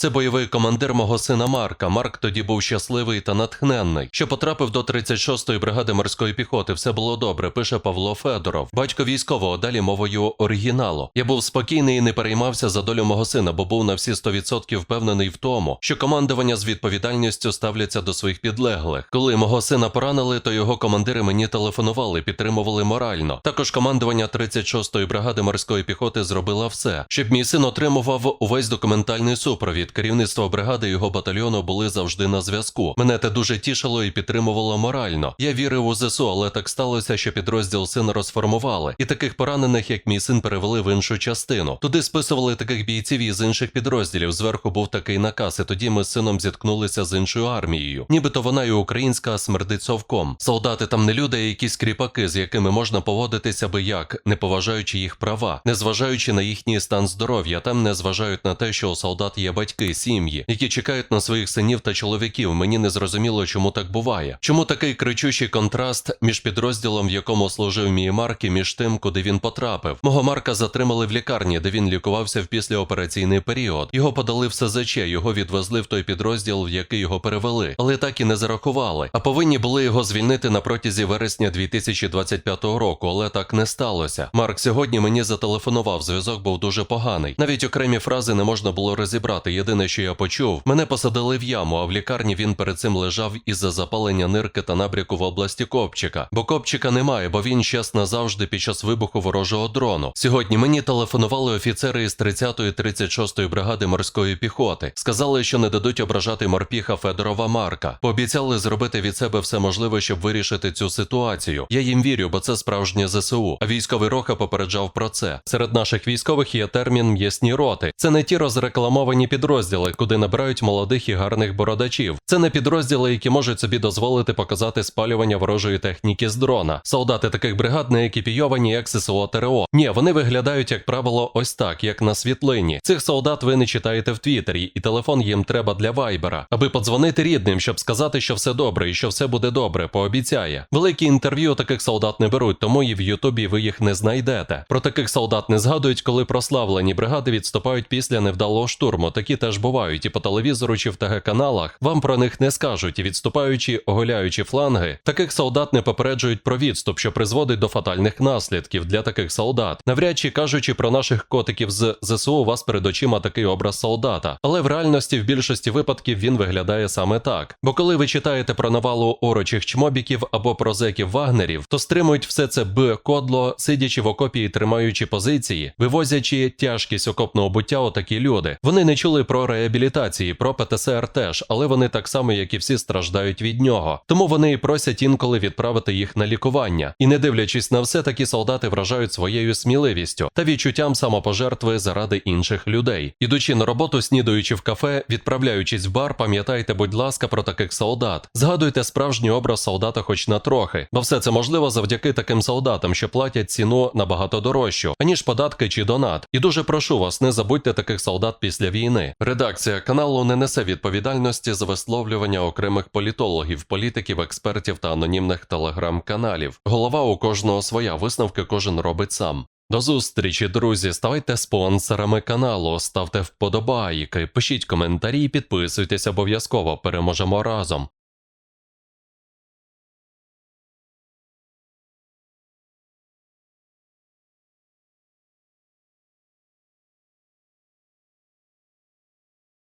Це бойовий командир мого сина Марка. Марк тоді був щасливий та натхненний. Що потрапив до 36-ї бригади морської піхоти, все було добре, пише Павло Федоров. Батько військового, далі мовою оригіналу. Я був спокійний і не переймався за долю мого сина, бо був на всі 100% впевнений в тому, що командування з відповідальністю ставляться до своїх підлеглих. Коли мого сина поранили, то його командири мені телефонували, підтримували морально. Також командування 36-ї бригади морської піхоти зробило все, щоб мій син отримував увесь документальний супровід. Керівництво бригади його батальйону були завжди на зв'язку. Мене те дуже тішило і підтримувало морально. Я вірив у ЗСУ, але так сталося, що підрозділ сина розформували, і таких поранених, як мій син, перевели в іншу частину. Туди списували таких бійців із інших підрозділів. Зверху був такий наказ, і тоді ми з сином зіткнулися з іншою армією. Нібито вона і українська смердить совком. Солдати там не люди, а якісь кріпаки, з якими можна поводитися би як, не поважаючи їх права, не зважаючи на їхній стан здоров'я. Там не зважають на те, що у солдат є батьки, сім'ї, які чекають на своїх синів та чоловіків. Мені не зрозуміло, чому так буває. Чому такий кричущий контраст між підрозділом, в якому служив мій Марк, і між тим, куди він потрапив. Мого Марка затримали в лікарні, де він лікувався в післяопераційний період. Його подали в СЗЧ, його відвезли в той підрозділ, в який його перевели, але так і не зарахували. А повинні були його звільнити на протязі вересня 2025 року, але так не сталося. Марк сьогодні мені зателефонував. Зв'язок був дуже поганий. Навіть окремі фрази не можна було розібрати. Єдине, що я почув, мене посадили в яму, а в лікарні він перед цим лежав із-за запалення нирки та набряку в області копчика. Бо копчика немає, бо він щас назавжди під час вибуху ворожого дрону. Сьогодні мені телефонували офіцери із 30-ї 36-ї бригади морської піхоти. Сказали, що не дадуть ображати морпіха Федорова Марка. Пообіцяли зробити від себе все можливе, щоб вирішити цю ситуацію. Я їм вірю, бо це справжнє ЗСУ. А військовий Роха попереджав про це. Серед наших військових є термін м'ясні роти. Це не ті розрекламовані підрозділи, куди набирають молодих і гарних бородачів. Це не підрозділи, які можуть собі дозволити показати спалювання ворожої техніки з дрона. Солдати таких бригад не екіпійовані, як ССО ТРО. Ні, вони виглядають, як правило, ось так, як на світлині. Цих солдат ви не читаєте в Твіттері, і телефон їм треба для вайбера, аби подзвонити рідним, щоб сказати, що все добре і що все буде добре. Пообіцяє. Великі інтерв'ю таких солдат не беруть, тому і в Ютубі ви їх не знайдете. Про таких солдат не згадують, коли прославлені бригади відступають після невдалого штурму. Такі теж бувають, і по телевізору чи в ТГ каналах вам про них не скажуть, і відступаючи, оголяючи фланги, таких солдат не попереджують про відступ, що призводить до фатальних наслідків для таких солдат. Навряд чи кажучи про наших котиків з ЗСУ, у вас перед очима такий образ солдата. Але в реальності в більшості випадків він виглядає саме так. Бо коли ви читаєте про навалу орочих чмобіків або про зеків вагнерів, то стримують все це б кодло, сидячи в окопі і тримаючи позиції, вивозячи тяжкість окопного буття отакі люди. Вони не чули про реабілітації, про ПТСР теж, але вони так само, як і всі, страждають від нього. Тому вони і просять інколи відправити їх на лікування. І не дивлячись на все, такі солдати вражають своєю сміливістю та відчуттям самопожертви заради інших людей. Ідучи на роботу, снідаючи в кафе, відправляючись в бар, пам'ятайте, будь ласка, про таких солдат. Згадуйте справжній образ солдата, хоч на трохи, бо все це можливо завдяки таким солдатам, що платять ціну набагато дорожчу, аніж податки чи донат. І дуже прошу вас, не забудьте таких солдат після війни. Редакція каналу не несе відповідальності за висловлювання окремих політологів, політиків, експертів та анонімних телеграм-каналів. Голова у кожного своя висновки кожен робить сам. До зустрічі, друзі. Ставайте спонсорами каналу, ставте вподобайки, пишіть коментарі, підписуйтесь обов'язково. Переможемо разом.